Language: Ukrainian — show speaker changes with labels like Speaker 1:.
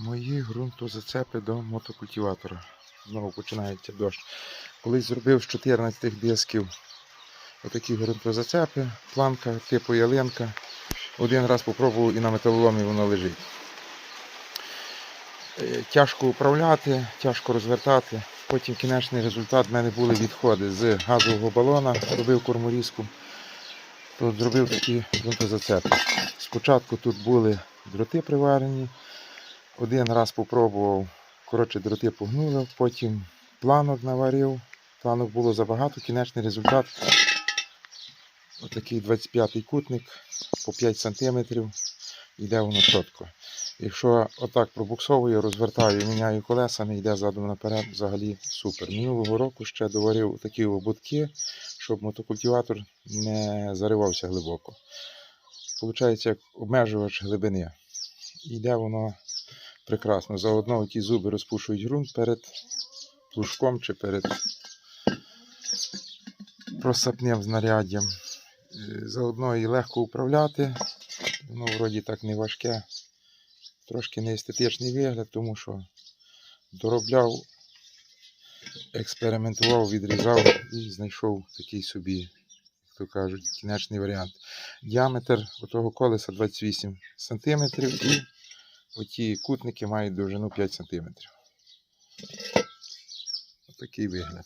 Speaker 1: Мої ґрунтозацепи до мотокультиватора. Знову починається дощ. Колись зробив з 14 дисків отакі ґрунтозацепи, планка типу ялинка. Один раз попробував і на металоломі воно лежить. Е, Тяжко управляти, тяжко розвертати. Потім кінечний результат в мене були відходи з газового балона, робив корморізку. То зробив такі ґрунтозацепи. Спочатку тут були дроти приварені. Один раз попробував, коротше, дроти погнули, потім планок наварив. Планок було забагато, кінечний результат. Отакий 25-й кутник по 5 см. Йде воно чітко. Якщо отак пробуксовую, розвертаю, міняю колеса, не йде задом наперед, взагалі супер. Минулого року ще доварив такі ободки, щоб мотокультиватор не заривався глибоко. Получається як обмежувач глибини. Йде воно прекрасно. Заодно ті зуби розпушують ґрунт перед плужком чи перед просапним знаряддям. Е, Заодно і легко управляти. Воно вроді так не важке. Трошки неестетичний вигляд, тому що доробляв, експериментував, відрізав і знайшов такий собі, як то кажуть, кінечний варіант. Діаметр отого колеса 28 см і оті кутники мають довжину 5 см. Отакий вигляд.